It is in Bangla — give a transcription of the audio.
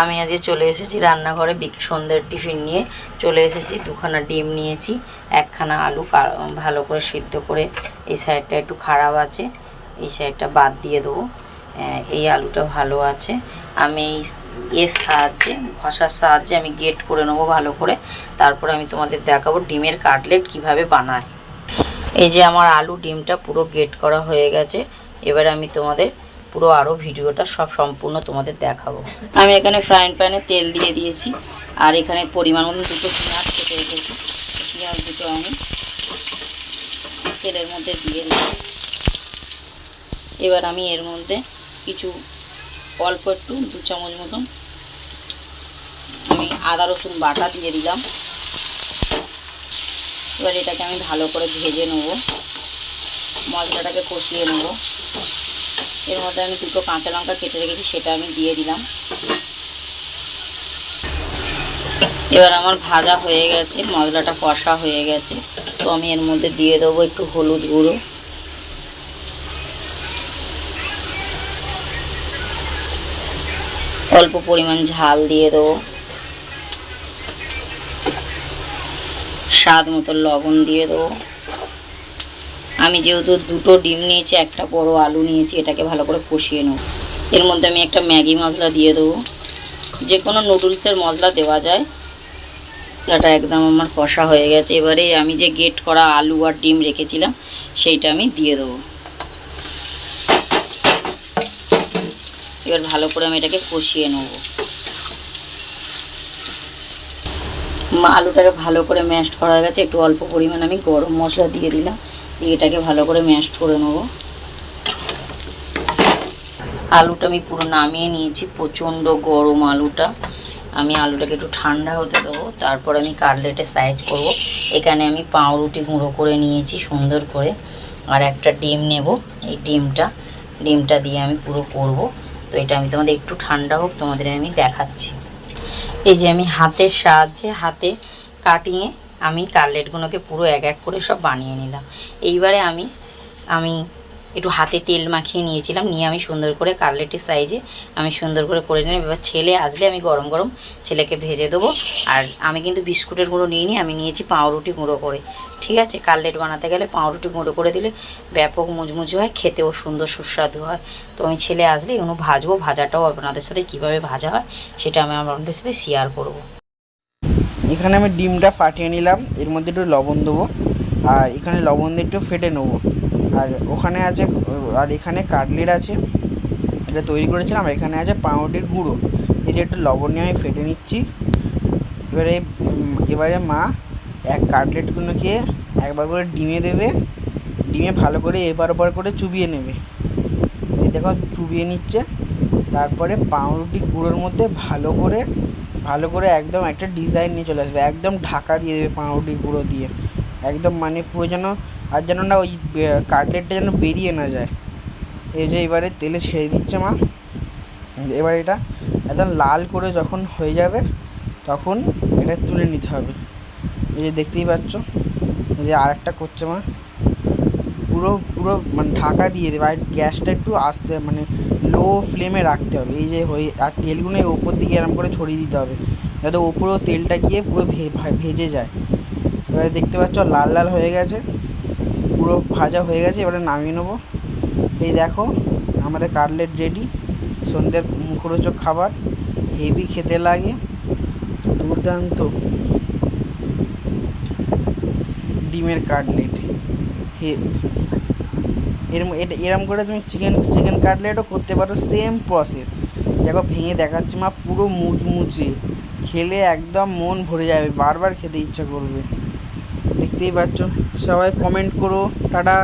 আমি আজকে চলে এসেছি রান্নাঘরে সন্ধ্যের টিফিন নিয়ে। চলে এসেছি, দুখানা ডিম নিয়েছি, একখানা আলু ভালো করে সিদ্ধ করে এই সাইডটা একটু খারাপ আছে, এই সাইডটা বাদ দিয়ে দেবো। এই আলুটা ভালো আছে। আমি এই এর সাহায্যে ঘষার সাহায্যে আমি গেট করে নেব ভালো করে। তারপরে আমি তোমাদের দেখাবো ডিমের কাটলেট কীভাবে বানায়। এই যে আমার আলু ডিমটা পুরো গেট করা হয়ে গেছে। এবার আমি তোমাদের পুরো আরও ভিডিওটা সব সম্পূর্ণ তোমাদের দেখাবো। আমি এখানে ফ্রাইং প্যানে তেল দিয়ে দিয়েছি, আর এখানে পরিমাণ মতো দুটো পেঁয়াজ কেটে রেখেছি। পেঁয়াজ দুটো আমি তেলের মধ্যে দিয়ে দিলাম। এবার আমি এর মধ্যে কিছু অল্প একটু দু চামচ মতন আমি আদা, রসুন বাটা দিয়ে দিলাম। এবার এটাকে আমি ভালো করে ভেজে নেব। মশলাটাকে কষিয়ে নেব। এর মধ্যে আমি দুটো কাঁচা লঙ্কা কেটে রেখেছি, সেটা আমি দিয়ে দিলাম। এবার আমার ভাজা হয়ে গেছে, মশলাটা কষা হয়ে গেছে। তো আমি এর মধ্যে দিয়ে দেবো একটু হলুদ গুঁড়ো। অল্প পরিমাণ ঝাল দিয়ে দেবো। স্বাদ মতো লবণ দিয়ে দেবো। আমি যেহেতু দুটো ডিম নিয়েছি, একটা বড় আলু নিয়েছি, এটাকে ভালো করে কষিয়ে নেব। এর মধ্যে আমি একটা ম্যাগি মশলা দিয়ে দেবো। যে কোনো নুডলসের মশলা দেওয়া যায়। এটা একদম আমার কষা হয়ে গেছে। এবারে আমি যে গেট করা আলু আর ডিম রেখেছিলাম, সেইটা আমি দিয়ে দেবো। এবার ভালো করে আমি এটাকে কষিয়ে নেব। আলুটাকে ভালো করে ম্যাশড করা হয়ে গেছে। একটু অল্প পরিমাণ আমি গরম মশলা দিয়ে দিলাম। এটাকে ভালো করে ম্যাশ করে নেব। আলুটা আমি পুরো নামিয়ে নিয়েছি, প্রচণ্ড গরম আলুটা। আমি আলুটাকে একটু ঠান্ডা হতে দেবো, তারপর আমি কাটলেটের সাইজ করব। এখানে আমি পাউরুটি গুঁড়ো করে নিয়েছি সুন্দর করে, আর একটা ডিম নেব। এই ডিমটা ডিমটা দিয়ে আমি পুরো করব। তো এটা আমি তোমাদের একটু ঠান্ডা হোক, তোমাদের আমি দেখাচ্ছি। এই যে আমি হাতের সাহায্যে হাতে কাটিয়ে আমি কাটলেটগুলোকে পুরো এক এক করে সব বানিয়ে নিলাম। এইবারে আমি আমি একটু হাতে তেল মাখিয়ে নিয়েছিলাম, নিয়ে আমি সুন্দর করে কাটলেটের সাইজে আমি সুন্দর করে করে নিলাম। এবার ছেলে আসলে আমি গরম গরম ছেলেকে ভেজে দেবো। আর আমি কিন্তু বিস্কুটের গুঁড়ো নিইনি, আমি নিয়েছি পাউরুটি গুঁড়ো করে। ঠিক আছে? কাটলেট বানাতে গেলে পাউরুটি গুঁড়ো করে দিলে ব্যাপক মুচমুচে হয়, খেতেও সুন্দর সুস্বাদু হয়। তো আমি ছেলে আসলে এগুলো ভাজবো, ভাজাটাও আপনাদের সাথে কীভাবে ভাজা হয় সেটা আমি আপনাদের সাথে শেয়ার করব। এখানে আমি ডিমটা ফাটিয়ে নিলাম, এর মধ্যে একটু লবণ দেবো, আর এখানে লবণ দিয়ে একটু ফেটে নেব। আর ওখানে আছে, আর এখানে কাটলেট আছে, এটা তৈরি করেছিলাম এখানে আছে পাউরুটির গুঁড়ো। যে একটু লবণ নিয়ে আমি ফেটে নিচ্ছি। এবারে এবারে মা এক কাটলেটগুলোকে একবার করে ডিমে দেবে, ডিমে ভালো করে এপার ওপার করে চুবিয়ে নেবে। এই দেখো, চুবিয়ে নিচ্ছে। তারপরে পাউরুটি গুঁড়োর মধ্যে ভালো করে ভালো করে একদম একটা ডিজাইন নিয়ে চলে আসবে। একদম ঢাকা দিয়ে দেবে পাউরুটি গুঁড়ো দিয়ে। একদম মানে পুরো যেন, আর যেন না ওই কাটলেটটা যেন বেরিয়ে না যায়। এই যে এবারে তেলে ছেড়ে দিচ্ছে মা। এবার এটা একদম লাল করে যখন হয়ে যাবে, তখন এটা তুলে নিতে হবে। এই যে দেখতেই পাচ্ছ যে আর একটা করছে মা। পুরো পুরো মানে ঢাকা দিয়ে দেবে। আর গ্যাসটা একটু আসতে মানে লো ফ্লেমে রাখতে হবে। এই যে হয়ে, আর তেলগুলো ওপর দিকে এরম করে ছড়িয়ে দিতে হবে। যাতে ওপরেও তেলটা গিয়ে পুরো ভেজে যায়। এবারে দেখতে পাচ্ছ, লাল লাল হয়ে গেছে। পুরো ভাজা হয়ে গেছে। এবারে নামিয়ে নেব। এই দেখো, আমাদের কাটলেট রেডি সন্ধ্যের মুখরোচক খাবার। হেভি খেতে লাগে। দুর্দান্ত। ডিমের কাটলেট। এরম এরম করে তুমি চিকেন চিকেন কাটলেটও করতে পারো সেম প্রসেস দেখো, ভেঙে দেখাচ্ছি মা পুরো মুচমুচে। খেলে একদম মন ভরে যাবে, বারবার খেতে ইচ্ছা করবে। দেখতেই পাচ্ছ? সবাই কমেন্ট করো। টাটা।